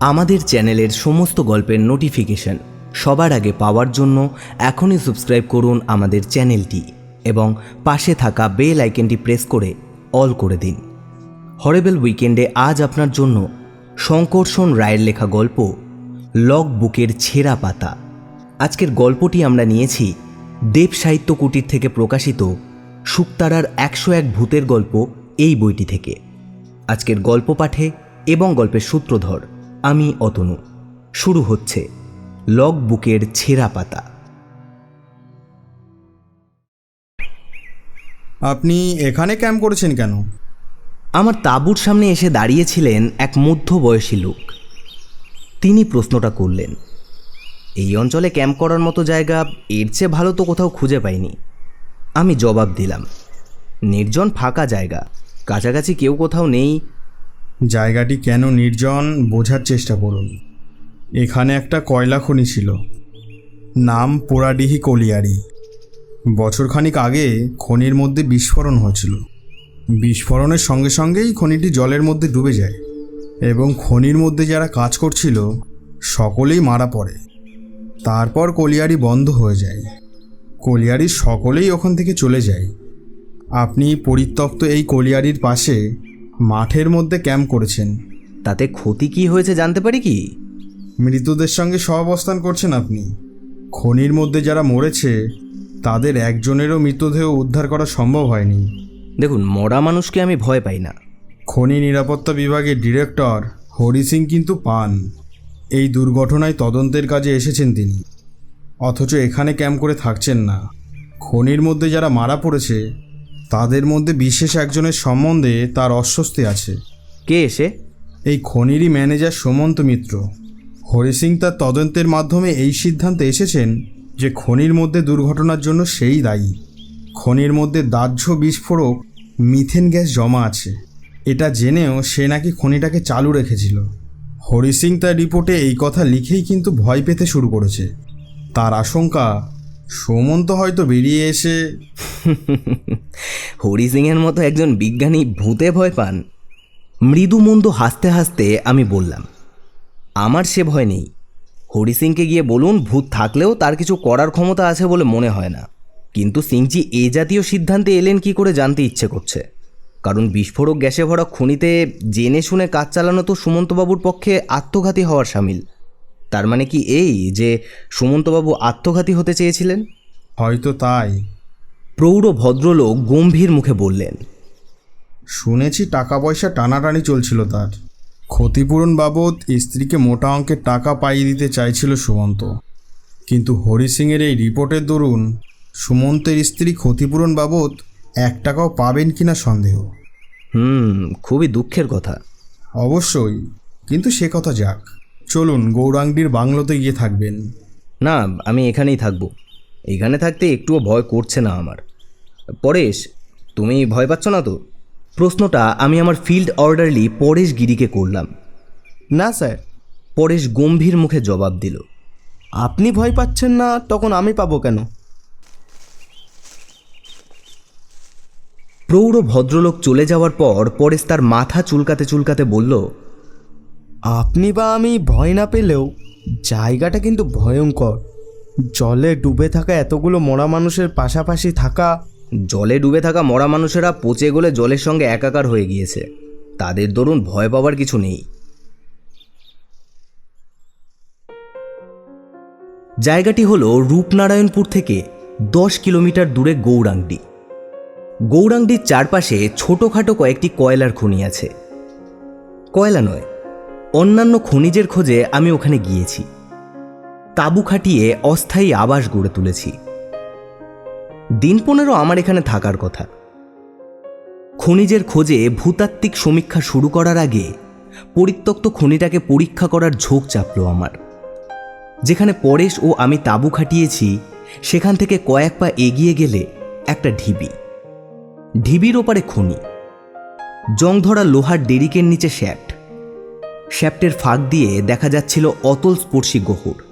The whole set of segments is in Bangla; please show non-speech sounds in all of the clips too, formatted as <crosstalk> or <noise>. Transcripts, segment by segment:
আমাদের চ্যানেলের সমস্ত গল্পের নোটিফিকেশন সবার আগে পাওয়ার জন্য এখনই সাবস্ক্রাইব করুন আমাদের চ্যানেলটি এবং পাশে থাকা বেল আইকনটি প্রেস করে অল করে দিন। হরেবেল উইকেন্ডে আজ আপনার জন্য শঙ্কর্ষণ রায়ের লেখা গল্প লগ বুকের ছেঁড়া পাতা। আজকের গল্পটি আমরা নিয়েছি দেব সাহিত্য কুটির থেকে প্রকাশিত শুক্তারার একশো এক ভূতের গল্প এই বইটি থেকে। আজকের গল্প পাঠে এবং গল্পের সূত্রধর আমি অতনু। শুরু হচ্ছে লগ বুকের ছেঁড়া পাতা। আপনি এখানে ক্যাম্প করেছেন কেন? আমার তাঁবুর সামনে এসে দাঁড়িয়েছিলেন এক মধ্যবয়সী লোক। তিনি প্রশ্নটা করলেন এই অঞ্চলে ক্যাম্প করার মতো জায়গা এর চেয়ে ভালো তো কোথাও খুঁজে পাইনি। আমি জবাব দিলাম নির্জন ফাঁকা জায়গা। কাছাকাছি কেউ কোথাও নেই জায়গাটি কেন নির্জন বোঝার চেষ্টা করুন। এখানে একটা কয়লা খনি ছিল। নাম পোড়াডিহি কলিয়ারি। বছরখানিক আগে খনির মধ্যে বিস্ফোরণ হয়েছিল। বিস্ফোরণের সঙ্গে সঙ্গেই খনিটি জলের মধ্যে ডুবে যায় এবং খনির মধ্যে যারা কাজ করছিল, সকলেই মারা পড়ে। তারপর কলিয়ারি বন্ধ হয়ে যায়। কলিয়ারির সকলেই ওখান থেকে চলে যায়। আপনি পরিত্যক্ত এই কলিয়ারির পাশে মাঠের মধ্যে ক্যাম্প করেছেন। তাতে ক্ষতি কি হয়েছে জানতে পারি কি? মৃতদের সঙ্গে সহাবস্থান করছেন আপনি। খনির মধ্যে যারা মরেছে তাদের একজনেরও মৃতদেহ উদ্ধার করা সম্ভব হয়নি। দেখুন মরা মানুষকে আমি ভয় পাই না। খনি নিরাপত্তা বিভাগের ডিরেক্টর হরি সিং কিন্তু পান। এই দুর্ঘটনায় তদন্তের কাজে এসেছেন তিনি। অথচ এখানে ক্যাম্প করে থাকছেন না। খনির মধ্যে যারা মারা পড়েছে তাদের মধ্যে বিশেষ একজনের সম্বন্ধে তার অস্বস্তি আছে। কে এসে এই খনিরই ম্যানেজার সুমন্ত মিত্র। হরি সিং তার তদন্তের মাধ্যমে এই সিদ্ধান্তে এসেছেন যে খনির মধ্যে দুর্ঘটনার জন্য সেই দায়ী। খনির মধ্যে দাহ্য বিস্ফোরক মিথেন গ্যাস জমা আছে। এটা জেনেও সে নাকি খনিটাকে চালু রেখেছিল। হরি সিং তার রিপোর্টে এই কথা লিখেই কিন্তু ভয় পেতে শুরু করেছে। তার আশঙ্কা সুমন্ত হয়তো বেরিয়ে এসে <laughs> হরি সিংয়ের মতো একজন বিজ্ঞানী ভূতে ভয় পান? মৃদু মন্দ হাসতে হাসতে আমি বললাম, আমার সে ভয় নেই। হরি সিংকে গিয়ে বলুন, ভূত থাকলেও তার কিছু করার ক্ষমতা আছে বলে মনে হয় না। কিন্তু সিংজি এ জাতীয় সিদ্ধান্তে এলেন কি করে জানতে ইচ্ছে করছে? কারণ বিস্ফোরক গ্যাসে ভরা খনিতে জেনে শুনে কাজ চালানো তো সুমন্তবাবুর পক্ষে আত্মঘাতী হওয়ার সামিল। তার মানে কি এই যে সুমন্তবাবু আত্মঘাতী হতে চেয়েছিলেন? হয়তো তাই। প্রৌঢ় ভদ্রলোক গম্ভীর মুখে বললেন শুনেছি টাকা পয়সা টানাটানি চলছিল তার। ক্ষতিপূরণ বাবদ স্ত্রীকে মোটা অঙ্কের টাকা পাইয়ে দিতে চাইছিল সুমন্ত। কিন্তু হরি সিংয়ের এই রিপোর্টের দরুন সুমন্তের স্ত্রী ক্ষতিপূরণ বাবদ এক টাকাও পাবেন কিনা সন্দেহ। হুম খুবই দুঃখের কথা। অবশ্যই কিন্তু সে কথা যাক। চলুন গৌরাঙ্গীর বাংলোতে গিয়ে থাকবেন। না আমি এখানেই থাকব। এখানে থাকতে একটুও ভয় করছে না আমার। পরেশ তুমি ভয় পাচ্ছ না তো? প্রশ্নটা আমি আমার ফিল্ড অর্ডারলি পরেশ গিরিকে করলাম। না স্যার। পরেশ গম্ভীর মুখে জবাব দিল। আপনি ভয় পাচ্ছেন না তখন আমি পাবো কেন? প্রৌঢ় ভদ্রলোক চলে যাওয়ার পর পরেশ তার মাথা চুলকাতে চুলকাতে বলল আপনি বা আমি ভয় না পেলেও জায়গাটা কিন্তু ভয়ঙ্কর। জলে ডুবে থাকা এতগুলো মরা মানুষের পাশাপাশি থাকা জলে ডুবে থাকা মরা মানুষেরা পচে গলে জলের সঙ্গে একাকার হয়ে গিয়েছে। তাদের দরুন ভয় পাওয়ার কিছু নেই। জায়গাটি হল রূপনারায়ণপুর থেকে দশ কিলোমিটার দূরে গৌরাঙ্গি। গৌরাঙ্গির চারপাশে ছোটোখাটো কয়েকটি কয়লার খনি আছে। কয়লা নয়, অন্যান্য খনিজের খোঁজে আমি ওখানে গিয়েছি। তাবু খাটিয়ে অস্থায়ী আবাস গড়ে তুলেছি। দিন পনেরো আমার এখানে থাকার কথা। খনিজের খোঁজে ভূতাত্ত্বিক সমীক্ষা শুরু করার আগে পরিত্যক্ত খনিটাকে পরীক্ষা করার ঝোঁক চাপল আমার। যেখানে পরেশ ও আমি তাঁবু খাটিয়েছি, সেখান থেকে কয়েক পা এগিয়ে গেলে একটা ঢিবি। ঢিবির ওপারে খনি। জংধরা লোহার ডেরিকের নিচে শ্যাফট। শ্যাফটের ফাঁক দিয়ে দেখা যাচ্ছিল অতল স্পর্শী গোহর।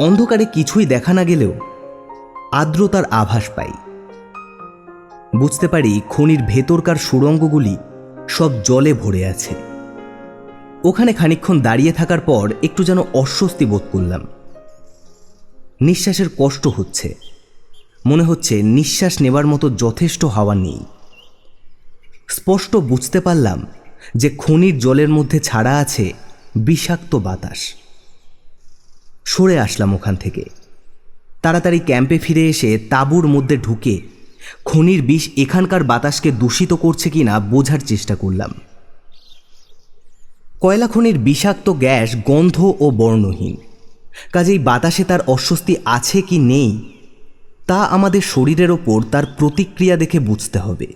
অন্ধকারে কিছুই দেখা না গেলেও আর্দ্রতার আভাস পাই। বুঝতে পারি খনির ভেতরকার সুড়ঙ্গগুলি সব জলে ভরে আছে। ওখানে খানিকক্ষণ দাঁড়িয়ে থাকার পর একটু যেন অস্বস্তি বোধ করলাম। নিঃশ্বাসের কষ্ট হচ্ছে। মনে হচ্ছে নিঃশ্বাস নেবার মতো যথেষ্ট হাওয়া নেই। স্পষ্ট বুঝতে পারলাম যে খনির জলের মধ্যে ছাড়া আছে বিষাক্ত বাতাস। সরে আসলাম ওখান থেকে। তাড়াতাড়ি ক্যাম্পে ফিরে এসে তাঁবুর মধ্যে ঢুকে খনির বিষ এখানকার বাতাসকে দূষিত করছে কিনা বোঝার চেষ্টা করলাম। কয়লা খনির বিষাক্ত গ্যাস গন্ধ ও বর্ণহীন। কাজেই বাতাসে তার অস্বস্তি আছে কি নেই, তা আমাদের শরীরের ওপর তার প্রতিক্রিয়া দেখে বুঝতে হবে।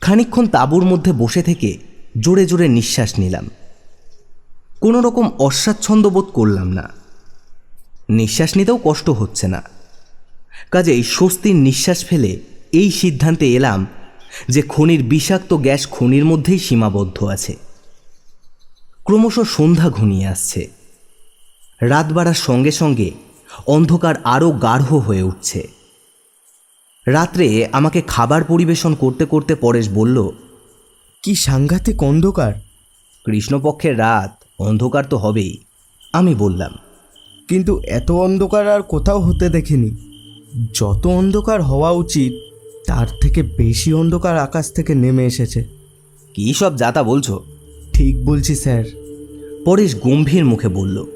খানিকক্ষণ তাঁবুর মধ্যে বসে থেকে জোরে জোরে নিঃশ্বাস নিলাম। কোনো রকম অস্বাচ্ছন্দ্য বোধ করলাম না। নিঃশ্বাস নিতেও কষ্ট হচ্ছে না। কাজেই স্বস্তির নিঃশ্বাস ফেলে এই সিদ্ধান্তে এলাম যে খনির বিষাক্ত গ্যাস খনির মধ্যেই সীমাবদ্ধ আছে। ক্রমশ সন্ধ্যা ঘনিয়ে আসছে। রাত বাড়ার সঙ্গে সঙ্গে অন্ধকার আরও গাঢ় হয়ে উঠছে। রাত্রে আমাকে খাবার পরিবেশন করতে করতে পরেশ বলল কি সাংঘাতিক অন্ধকার? কৃষ্ণপক্ষের রাত অন্ধকার তো হবেই আমি বললাম। কিন্তু এত অন্ধকার আর কোথাও হতে দেখিনি। যত অন্ধকার হওয়া উচিত তার থেকে বেশি অন্ধকার আকাশ থেকে নেমে এসেছে। কী সব যাতা বলছো? ঠিক বলছি স্যার। পরেশ গম্ভীর মুখে বলল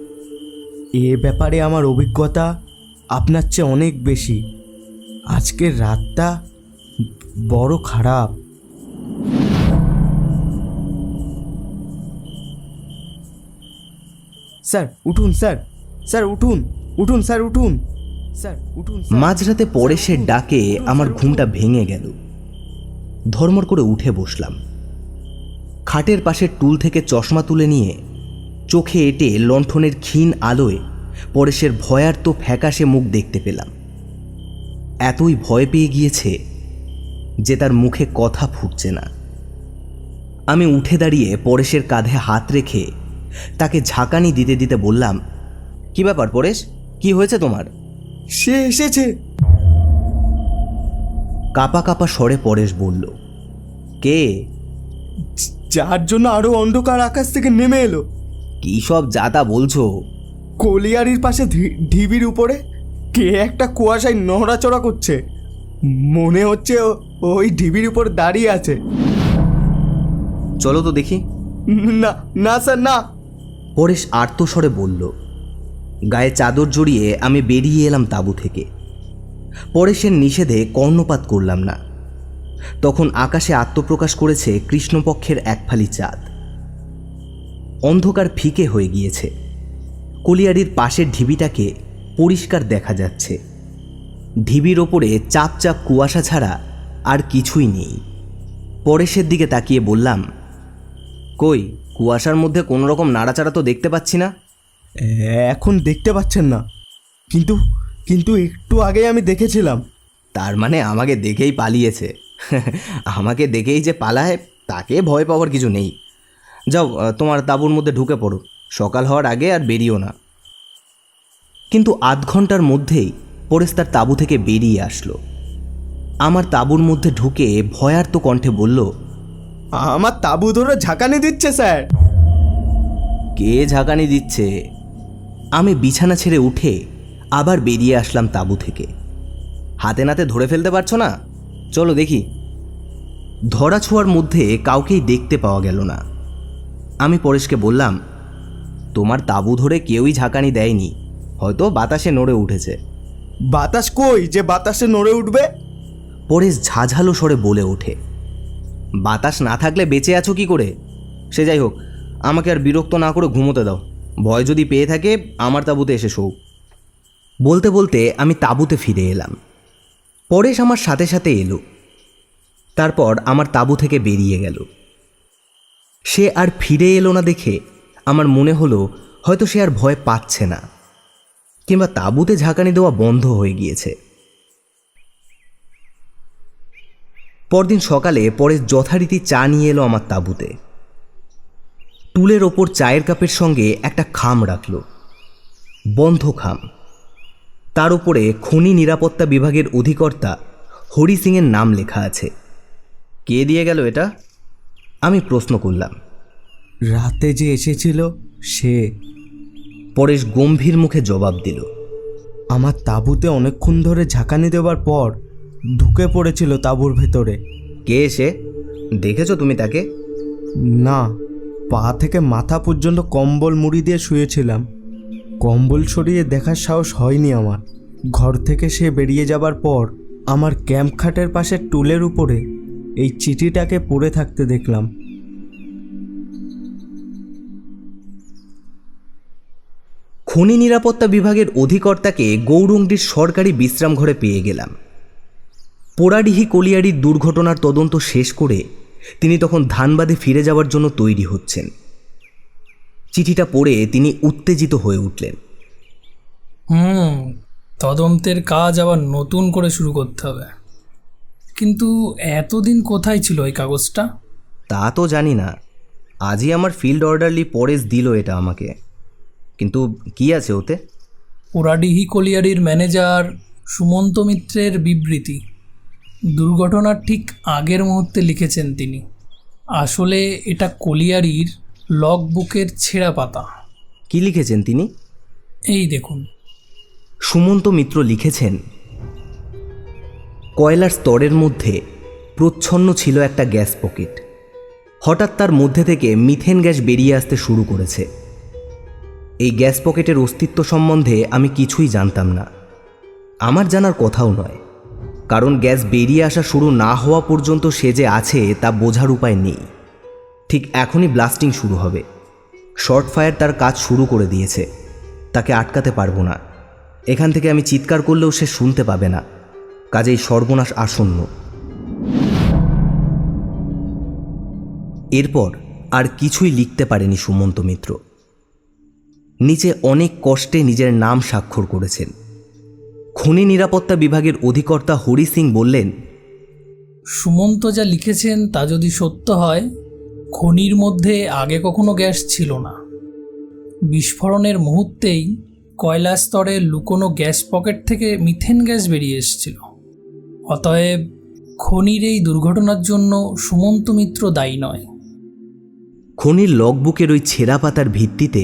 এ ব্যাপারে আমার অভিজ্ঞতা আপনার চেয়ে অনেক বেশি। আজকের রাতটা বড় খারাপ। স্যার উঠুন স্যার। স্যার উঠুন উঠুন স্যার উঠুন। স্যার উঠুন মাঝরাতে পরেশের ডাকে আমার ঘুমটা ভেঙে গেল। ধর্মর করে উঠে বসলাম। খাটের পাশের টুল থেকে চশমা তুলে নিয়ে চোখে এঁটে লণ্ঠনের ক্ষীণ আলোয় পরেশের ভয়ার্ত ফ্যাকাশে মুখ দেখতে পেলাম। এতই ভয় পেয়ে গিয়েছে যে তার মুখে কথা ফুটছে না। আমি উঠে দাঁড়িয়ে পরেশের কাঁধে হাত রেখে তাকে ঝাঁকানি দিতে দিতে বললাম কি ব্যাপার পরেশ? কি হয়েছে তোমার? সে এসেছে। কাপা কাপা স্বরে পরেশ বলল কে? যার জন্য আরও অন্ধকার আকাশ থেকে নেমে এলো। কী সব যাতা বলছো? কলিয়ারির পাশে ঢিবির উপরে কে একটা কুয়াশায় নড়াচড়া করছে। মনে হচ্ছে ওই ঢিবির উপর দাঁড়িয়ে আছে। চলো তো দেখি। না না স্যার না। পরেশ আর্তস্বরে বলল গায়ে চাদর জড়িয়ে আমি বেরিয়ে এলাম তাঁবু থেকে। পরেশের নিষেধে কর্ণপাত করলাম না। তখন আকাশে আত্মপ্রকাশ করেছে কৃষ্ণপক্ষের এক ফালি চাঁদ। অন্ধকার ফিকে হয়ে গিয়েছে। কলিয়ারির পাশের ঢিবিটাকে পরিষ্কার দেখা যাচ্ছে। ঢিবির ওপরে চাপ চাপ কুয়াশা ছাড়া আর কিছুই নেই। পরেশের দিকে তাকিয়ে বললাম, কই, কুয়াশার মধ্যে কোনো রকম নাড়াচাড়া তো দেখতে পাচ্ছি না? এখন দেখতে পাচ্ছেন না। কিন্তু কিন্তু একটু আগে আমি দেখেছিলাম। তার মানে আমাকে দেখেই পালিয়েছে। <laughs> আমাকে দেখেই যে পালায়, তাকে ভয় পাওয়ার কিছু নেই। যাও তোমার তাঁবুর মধ্যে ঢুকে পড়ো। সকাল হওয়ার আগে আর বেরিও না। কিন্তু আধ ঘণ্টার মধ্যেই পরেশ তার তাঁবু থেকে বেরিয়ে আসলো। আমার তাঁবুর মধ্যে ঢুকে ভয়ার্ত কণ্ঠে বলল, আমার তাবু ধরে ঝাঁকানি দিচ্ছে, স্যার। কে ঝাঁকানি দিচ্ছে? আমি বিছানা ছেড়ে উঠে আবার বেরিয়ে আসলাম তাঁবু থেকে। হাতে নাতে ধরে ফেলতে পারছ না? চলো দেখি। ধরা ছোঁয়ার মধ্যে কাউকেই দেখতে পাওয়া গেল না। আমি পরেশকে বললাম তোমার তাঁবু ধরে কেউই ঝাঁকানি দেয়নি। হয়তো বাতাসে নড়ে উঠেছে। বাতাস কই যে বাতাসে নড়ে উঠবে? পরেশ ঝাঝালো স্বরে বলে ওঠে বাতাস না থাকলে বেঁচে আছো কি করে? সে যাই হোক আমাকে আর বিরক্ত না করে ঘুমোতে দাও। ভয় যদি পেয়ে থাকে, আমার তাঁবুতে এসে শোক। বলতে বলতে আমি তাঁবুতে ফিরে এলাম। পরেশ আমার সাথে সাথে এলো। তারপর আমার তাঁবু থেকে বেরিয়ে গেল। সে আর ফিরে এলো না দেখে আমার মনে হলো, হয়তো সে আর ভয় পাচ্ছে না, কিংবা তাঁবুতে ঝাঁকানি দেওয়া বন্ধ হয়ে গিয়েছে। পরদিন সকালে পরেশ যথারীতি চা নিয়ে এলো আমার তাঁবুতে। টুলের ওপর চায়ের কাপের সঙ্গে একটা খাম রাখল। বন্ধ খাম। তার উপরে খনি নিরাপত্তা বিভাগের অধিকর্তা হরি সিংয়ের নাম লেখা আছে। কে দিয়ে গেল এটা? আমি প্রশ্ন করলাম। রাতে যে এসেছিল সে? পরেশ গম্ভীর মুখে জবাব দিল। আমার তাঁবুতে অনেকক্ষণ ধরে ঝাঁকানি দেওয়ার পর ঢুকে পড়েছিল তাঁবুর ভেতরে। কে এসে দেখেছ তুমি তাকে? না। পা থেকে মাথা পর্যন্ত কম্বল মুড়ি দিয়ে শুয়েছিলাম। কম্বল সরিয়ে দেখার সাহস হয়নি আমার। ঘর থেকে সে বেরিয়ে যাবার পর আমার ক্যাম্প খাটের পাশে টুলের উপরে এই চিঠিটাকে পড়ে থাকতে দেখলাম। খনি নিরাপত্তা বিভাগের অধিকর্তাকে গৌরঙ্গির সরকারি বিশ্রাম ঘরে পেয়ে গেলাম। পোড়াডিহি কলিয়ারির দুর্ঘটনার তদন্ত শেষ করে তিনি তখন ধানবাদে ফিরে যাওয়ার জন্য তৈরি হচ্ছেন। চিঠিটা পড়ে তিনি উত্তেজিত হয়ে উঠলেন। হুম তদন্তের কাজ আবার নতুন করে শুরু করতে হবে। কিন্তু এতদিন কোথায় ছিল এই কাগজটা? তা তো জানি না। আজই আমার ফিল্ড অর্ডারলি পরেশ দিল এটা আমাকে। কিন্তু কি আছে ওতে? পোড়াডিহি কলিয়ারির ম্যানেজার সুমন্ত মিত্রের বিবৃতি। দুর্ঘটনার ঠিক আগের মুহূর্তে লিখেছেন তিনি। আসলে এটা কলিয়ারির লগ বুকের ছেঁড়া পাতা। কি লিখেছেন তিনি? এই দেখুন। সুমন্ত মিত্র লিখেছেন কয়লার স্তরের মধ্যে প্রচ্ছন্ন ছিল একটা গ্যাস পকেট। হঠাৎ তার মধ্যে থেকে মিথেন গ্যাস বেরিয়ে আসতে শুরু করেছে। এই গ্যাস পকেটের অস্তিত্ব সম্বন্ধে আমি কিছুই জানতাম না। আমার জানার কথাও নয়। কারণ গ্যাস বেরিয়ে আসা শুরু না হওয়া পর্যন্ত সে যে আছে তা বোঝার উপায় নেই। ঠিক এখনই ব্লাস্টিং শুরু হবে। শর্ট ফায়ার তার কাজ শুরু করে দিয়েছে। তাকে আটকাতে পারব না। এখান থেকে আমি চিৎকার করলেও সে শুনতে পাবে না। কাজেই সর্বনাশ আসন্ন। এরপর আর কিছুই লিখতে পারেনি সুমন্ত মিত্র। নিচে অনেক কষ্টে নিজের নাম স্বাক্ষর করেছেন। খনি নিরাপত্তা বিভাগের অধিকর্তা হরি সিং বললেন সুমন্ত যা লিখেছেন তা যদি সত্য হয় খনির মধ্যে আগে কখনো গ্যাস ছিল না। বিস্ফোরণের মুহূর্তেই কয়লা স্তরে লুকোনো গ্যাস পকেট থেকে মিথেন গ্যাস বেরিয়ে এসেছিল। অতএব খনির এই দুর্ঘটনার জন্য সুমন্ত মিত্র দায়ী নয়। খনির লগবুকের ওই ছেঁড়া পাতার ভিত্তিতে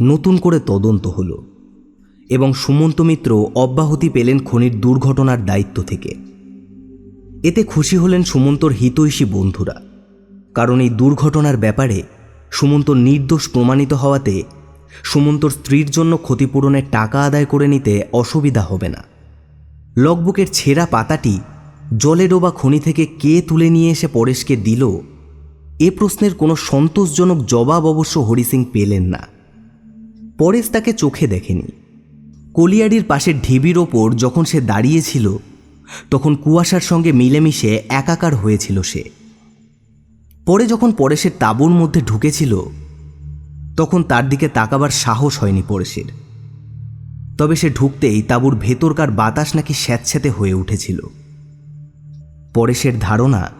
নতুন করে তদন্ত হলো। এবং সুমন্ত মিত্র অব্যাহতি পেলেন খনির দুর্ঘটনার দায়িত্ব থেকে। এতে খুশি হলেন সুমন্তর হিতৈষী বন্ধুরা। কারণ এই দুর্ঘটনার ব্যাপারে সুমন্ত নির্দোষ প্রমাণিত হওয়াতে সুমন্তর স্ত্রীর জন্য ক্ষতিপূরণের টাকা আদায় করে নিতে অসুবিধা হবে না। লগবুকের ছেঁড়া পাতাটি জলে ডোবা খনি থেকে কে তুলে নিয়ে এসে পরেশকে দিল, এ প্রশ্নের কোনো সন্তোষজনক জবাব অবশ্য হরি সিং পেলেন না। পরেশ তাকে চোখে দেখেনি। কলিয়াড়ির পাশের ঢিবির ওপর যখন সে দাঁড়িয়েছিল, তখন কুয়াশার সঙ্গে মিলেমিশে একাকার হয়েছিল সে। পরে যখন পরেশের তাঁবুর মধ্যে ঢুকেছিল, তখন তার দিকে তাকাবার সাহস হয়নি পরেশের তবে সে ঢুকতেই তাঁবুর ভেতরকার বাতাস নাকি স্যাঁতস্যাঁতে হয়ে উঠেছিল। পরেশের ধারণা,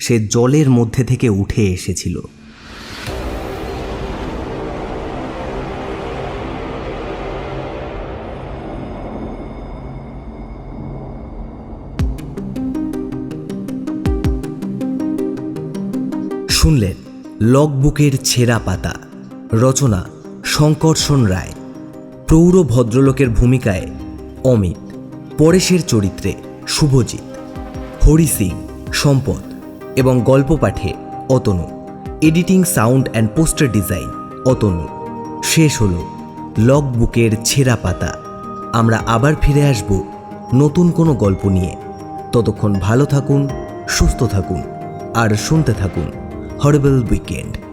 সে জলের মধ্যে থেকে উঠে এসেছিল। শুনলেন লগবুকের ছেঁড়া পাতা। রচনা শঙ্কর্ষণ রায়। প্রৌঢ় ভদ্রলোকের ভূমিকায় অমিত। পরেশের চরিত্রে শুভজিৎ। হরি সিং, সম্পদ এবং গল্প পাঠে Atanu. Editing, sound and poster design Atanu. শেষ হল লগ বুকের ছেঁড়া পাতা। আমরা আবার ফিরে আসব নতুন কোনো গল্প নিয়ে। ততক্ষণ ভালো থাকুন, সুস্থ থাকুন আর শুনতে থাকুন। Horrible weekend